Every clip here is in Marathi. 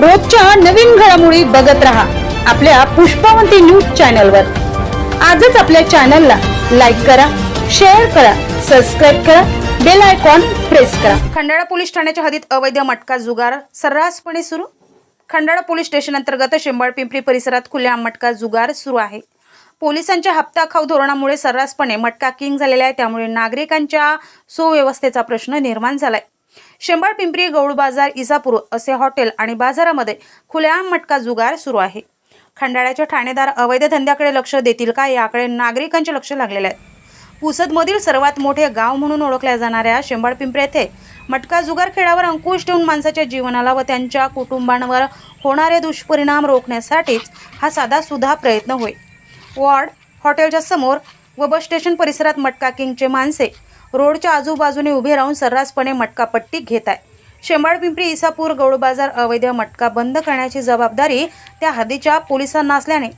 रोजच्या नवीन घडामोडी बघत रहा आपल्या पुष्पावंती न्यूज चॅनलवर. आजच आपल्या चॅनलला लाईक करा शेअर करा सबस्क्राईब करा बेल आयकॉन प्रेस करा. खंडाळा पोलीस ठाण्याच्या हद्दीत अवैध मटका जुगार सर्रासपणे सुरू? खंडाळा पोलीस स्टेशन अंतर्गत शेंबाळ पिंपरी परिसरात खुल्या मटका जुगार सुरू आहे. पोलिसांच्या हप्ताखाऊ धोरणामुळे सर्रासपणे मटका किंग झालेला आहे. त्यामुळे नागरिकांच्या सुव्यवस्थेचा प्रश्न निर्माण झालाय. शेंबाळ पिंपरी गौड बाजार इसापूर असे हॉटेल आणि बाजारामध्ये खुलेआम मटका जुगार सुरू आहे. खंडाळ्याचे ठाणेदार अवैध धंद्याकडे लक्ष देतील का याकडे नागरिकांचे लक्ष लागलेले आहे पुसदमधील सर्वात मोठे गाव म्हणून ओळखल्या जाणाऱ्या शेंबाळ पिंपरी येथे मटका जुगार खेळावर अंकुश ठेवून माणसाच्या जीवनाला व त्यांच्या कुटुंबांवर होणारे दुष्परिणाम रोखण्यासाठीच हा साधा सुद्धा प्रयत्न होय. वॉर्ड हॉटेलच्या समोर व बस स्टेशन परिसरात मटका किंगचे माणसे रोडच्या आजूबाजूने उभे राहून सर्रासपणे मटकापट्टी घेत आहे. शेंबाड पिंपरी इसापूर गौड बाजार अवैध मटका बंद करण्याची जबाबदारी त्या हद्दीच्या पोलिसांना असल्याने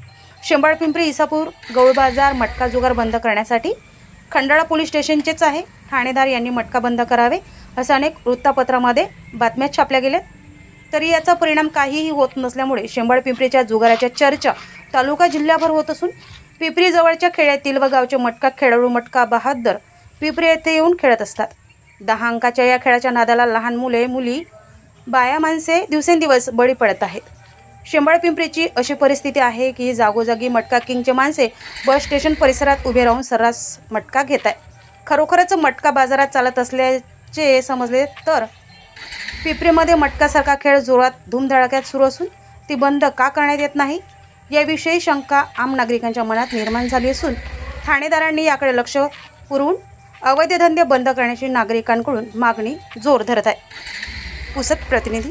शेंबाड पिंपरी इसापूर गौड बाजार मटका जुगार बंद करण्यासाठी खंडाळा पोलीस स्टेशनचेच आहे. ठाणेदार यांनी मटका बंद करावे असं अनेक वृत्तपत्रामध्ये बातम्या छापल्या गेल्या तरी याचा परिणाम काहीही होत नसल्यामुळे शेंबाड पिंपरीच्या जुगाराच्या चर्चा तालुका जिल्ह्याभर होत असून पिंपरीजवळच्या खेड्यातील व गावचे मटका खेळाडू मटका बहादर पिपरी येथे येऊन खेळत असतात. दहा अंकाच्या या खेळाच्या नादाला लहान मुले मुली बाया माणसे दिवसेंदिवस बळी पडत आहेत. शेंबाळ पिंपरीची अशी परिस्थिती आहे की जागोजागी मटका किंगचे माणसे बस स्टेशन परिसरात उभे राहून सर्रास मटका घेत आहे खरोखरच मटका बाजारात चालत असल्याचे समजले तर पिपरीमध्ये मटकासारखा खेळ जोरात धूमधडाक्यात सुरू असून ती बंद का करण्यात येत नाही याविषयी शंका आम नागरिकांच्या मनात निर्माण झाली असून ठाणेदारांनी याकडे लक्ष पुरवून अवैध धंदे बंद करण्याची नागरिकांकडून मागणी जोर धरत आहे. पुसत प्रतिनिधी